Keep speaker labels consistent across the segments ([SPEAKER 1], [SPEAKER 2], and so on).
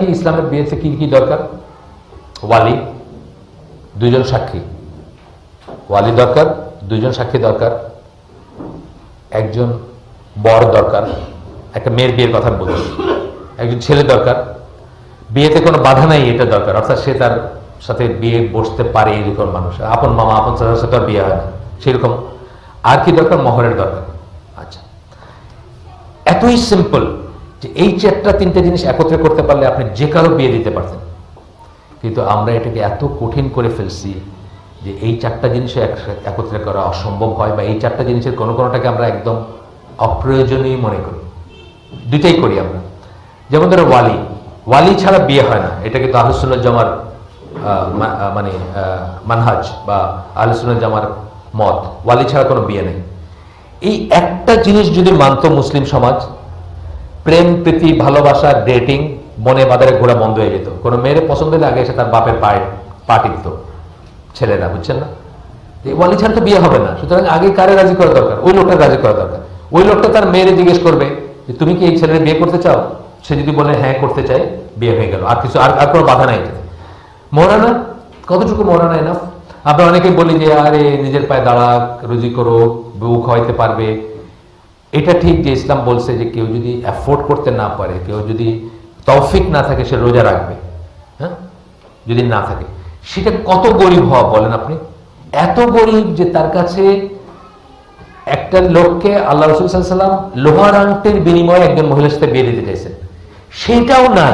[SPEAKER 1] কি ইসলামের বিয়েতে কি কি দরকার? ওয়ালি, দুইজন সাক্ষী। ওয়ালি দরকার, দুইজন সাক্ষী দরকার। একজন বর দরকার। একটা মেয়ের বিয়ের কথা বলছি। একজন ছেলে দরকার। বিয়েতে কোনো বাধা নাই, এটা দরকার। অর্থাৎ সে তার সাথে বিয়ে বসতে পারে এরকম মানুষ। আপন মামা, আপন চাচার সাথে বিয়ে হয় না। সেরকম আর কি দরকার? মহরের দরকার। আচ্ছা। এতই সিম্পল যে এই চারটা তিনটে জিনিস একত্রে করতে পারলে আপনি যে কারও বিয়ে দিতে পারতেন। কিন্তু আমরা এটাকে এত কঠিন করে ফেলছি যে এই চারটা একসাথে একত্রে করা অসম্ভব হয় বা এই চারটা জিনিসের কোনো কোনোটাকে আমরা একদম অপ্রয়োজনীয় মনে করি। দুইটাই করি আমরা। যেমন ধরো ওয়ালি। ওয়ালি ছাড়া বিয়ে হয় না। এটা কিন্তু আহলুসুল্লাহ জামার মানে মানহাজ বা আহলুসুল্লাহ জামার মত। ওয়ালি ছাড়া কোনো বিয়ে নেই। এই একটা জিনিস যদি মানতো মুসলিম সমাজ প্রেম, প্রীতি, ভালোবাসা ডেটিং মনে বাজারে ঘোরা বন্ধ হয়ে যেত। কোনো মেয়ের পছন্দ হলে আগে এসে তার বাপের পায়ে পা টিপতো। ছেলেরা, বুঝছেন না? ওয়ালি ছাড়া তো বিয়ে হবে না। সুতরাং আগে কারে রাজি করা দরকার? ওই লোকটা রাজি করা দরকার। ওই লোকটা তার মেয়েরে জিজ্ঞেস করবে যে, তুমি কি এই ছেলের বিয়ে করতে চাও? সে যদি বলে হ্যাঁ করতে চাই, বিয়ে হয়ে গেল। আর কিছু, আর আর কোনো বাধা নাই মৌলানা, কতটুকু মৌলানা এনাফ আমরা অনেকেই বলি যে, আরে, নিজের পায়ে দাঁড়া রুজি করো বউ খাওয়াইতে পারবে। এটা ঠিক যে ইসলাম বলছে যে কেউ যদি অ্যাফোর্ড করতে না পারে, কেউ যদি তৌফিক না থাকে, সে রোজা রাখবে। হ্যাঁ? যদি না থাকে। সেটা কত গরিব হওয়া বলেন আপনি? এত গরিব যে তার কাছে একটা লোককে আল্লাহ রসুল সাল্লাম লোহার আংটির বিনিময়ে একজন মহিলার সাথে বিয়ে দিতে চাইছেন। সেটাও নাই।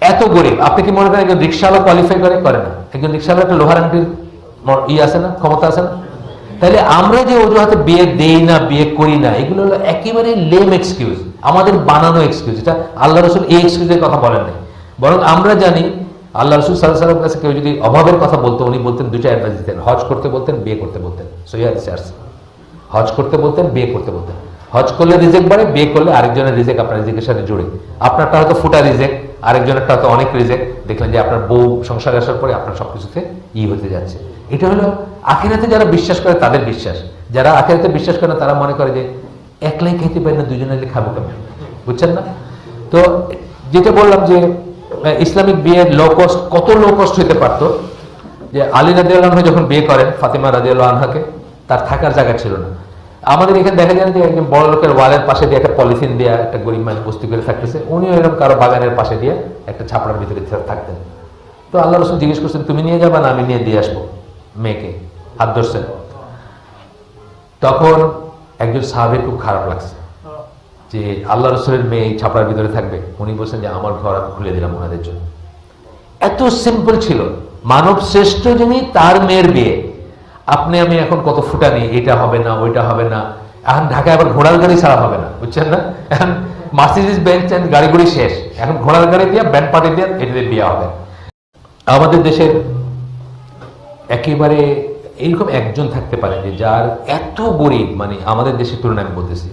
[SPEAKER 1] এত গরিব। আপনি কি মনে করেন একজন রিক্সাওয়ালা কোয়ালিফাই করে? করে না। একজন রিক্সাওয়ালা একটা লোহার আংটির ই আছে না, ক্ষমতা আছে না? তাহলে আমরা যে অজুহাতে বিয়ে দেই না, বিয়ে করি না, এগুলো হলো একেবারে লেম এক্সকিউজ আমাদের বানানো এক্সকিউজ এটা আল্লাহ রসুল এই এক্সকিউজের কথা বলেন নাই। বরং আমরা জানি, আল্লাহ রসুল সাল্লাহ সাল্লামের কাছে কেউ যদি অভাবের কথা বলতো, উনি বলতেন দুইটা অ্যাডভাইস দিতেন, হজ করতে বলতেন, বিয়ে করতে বলতেন। সৈয়াদ আসছে। হজ করতে বলতেন, বিয়ে করতে বলতেন। হজ করলে রিজেক বাড়ে, বিয়ে করলে আরেকজনের রিজেক আপনার রিজেকের সাথে জুড়ে। আপনারটা হয়তো ফুটা রিজেক, আরেকজনেরটা হয়তো অনেক রিজেক। দেখলেন যে আপনার বউ সংসারে আসার পরে আপনার সবকিছুতে ই হতে যাচ্ছে। এটা হলো আখেরাতে যারা বিশ্বাস করে, তাদের বিশ্বাস। যারা আখেরাতে বিশ্বাস করে তারা মনে করে যে একলাই খেতে পারি না, দুজনে খাব কেমন? বুঝছেন না? তো যেটা বললাম যে ইসলামিক বিয়ের লো কস্ট কত লো কস্ট পারতো? যে আলী রাজিউল্লাহ যখন বিয়ে করেন, ফাতিমা রাজিউল্লাহ আনহাকে, তার থাকার জায়গা ছিল না। আমাদের এখানে দেখা যায় যে একজন বড় লোকের ওয়ালের পাশে দিয়ে একটা পলিথিন দিয়ে একটা গরিব মানুষ বস্তি করে থাকতেছে, উনিও এরকম কারও বাগানের পাশে দিয়ে একটা ছাপড়ার ভিতরে থাকতেন। তো আল্লাহ রসুল জিজ্ঞেস করছেন, তুমি নিয়ে যাবা না আমি নিয়ে দিয়ে আসব? মেয়েকে হাত ধরছেন তখন একজন সাহাবের খুব খারাপ লাগছে যে আল্লাহ রসুলের মেয়ে ছাপড়ার ভিতরে থাকবে। উনি বলছেন যে আমার ঘর আমি খুলে দিলাম ওনাদের জন্য। এত সিম্পল ছিল। মানব শ্রেষ্ঠ যিনি, তার মেয়ের বিয়ে। আপনি আমি এখন কত ফুটানি, এটা হবে না, ওইটা হবে না। এখন ঢাকায় আবার ঘোড়ার গাড়ি ছাড়া হবে না, বুঝছেন না? এখন মার্সিডিস বেঞ্চ গাড়ি গুড়ি শেষ। এখন ঘোড়ার গাড়ি দিয়ে, ব্যান্ড পার্টি দিয়ে, এটাতে বিয়ে হবে। আমাদের দেশের একেবারে এইরকম একজন থাকতে পারে যে যার এত গরিব মানে আমাদের দেশের তুলনায় আমি বলতেছি,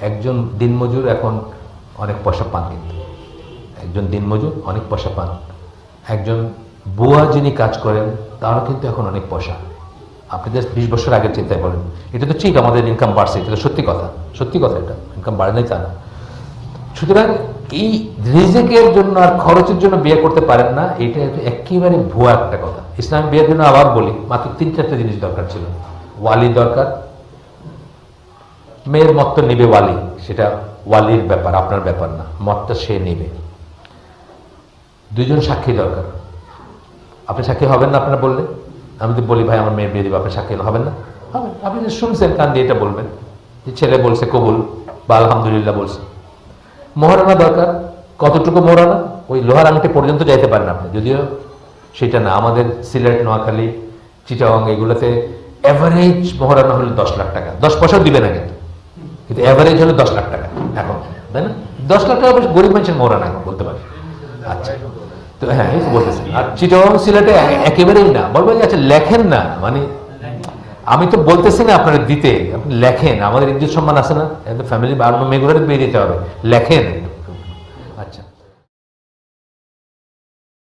[SPEAKER 1] একজন দিনমজুর এখন অনেক পয়সা পান কিন্তু। একজন দিনমজুর অনেক পয়সা পান। একজন বুয়া যিনি কাজ করেন, তারও কিন্তু এখন অনেক পয়সা। আপনি জাস্ট বিশ বছর আগের চিন্তায় বলেন এটা তো ঠিক, আমাদের ইনকাম বাড়ছে, এটা তো সত্যি কথা। সত্যি কথা এটা। ইনকাম বাড়ে নাই তা না। সুতরাং এই রিজেকের জন্য আর খরচের জন্য বিয়ে করতে পারেন না, এটা একেবারে ভুয়া একটা কথা। ইসলাম বিয়ের জন্য আবার বলি, মাত্র তিন, চারটা জিনিস দরকার ছিল। ওয়ালি দরকার, মেয়ের মত নেবে ওয়ালি, সেটা ওয়ালির ব্যাপার, আপনার ব্যাপার না মতটা সে নেবে। দুজন সাক্ষী দরকার। আপনি সাক্ষী হবেন না আপনারা বললে? আমি তো বলি, ভাই, আমার মেয়ের বিয়ে দিব, আপনি সাক্ষী হবেন না? হবেন। আপনি শুনছেন, কান দিয়ে এটা বলবেন। যে ছেলে বলছে, কবুল। বা, আলহামদুলিল্লাহ, বলছে। মোহরানা দরকার। কতটুকু মোহরানা? ওই লোহার আংটি পর্যন্ত যাইতে পারেন আপনি যদিও সেটা না, আমাদের সিলেট, নোয়াখালী চিটাং এগুলোতে অ্যাভারেজ মোহরানা হলো দশ লাখ টাকা। দশ পয়সাও দিবে না কিন্তু। কিন্তু অ্যাভারেজ হলো দশ লাখ টাকা এখন, তাই না? দশ লাখ টাকা গরিব মানুষের মোহরানা এখন, বলতে পারি। আচ্ছা। তো হ্যাঁ বলতেছেন আর চিটাং সিলেটে একেবারেই না। বলবেন যে আচ্ছা লেখেন না। মানে আমি তো বলতেছি না আপনারা দিতে, আপনি লেখেন, আমাদের ইজ্জত সম্মান আছে না? ফ্যামিলি মেয়েগুলোর বেরিয়ে যেতে হবে। লেখেন।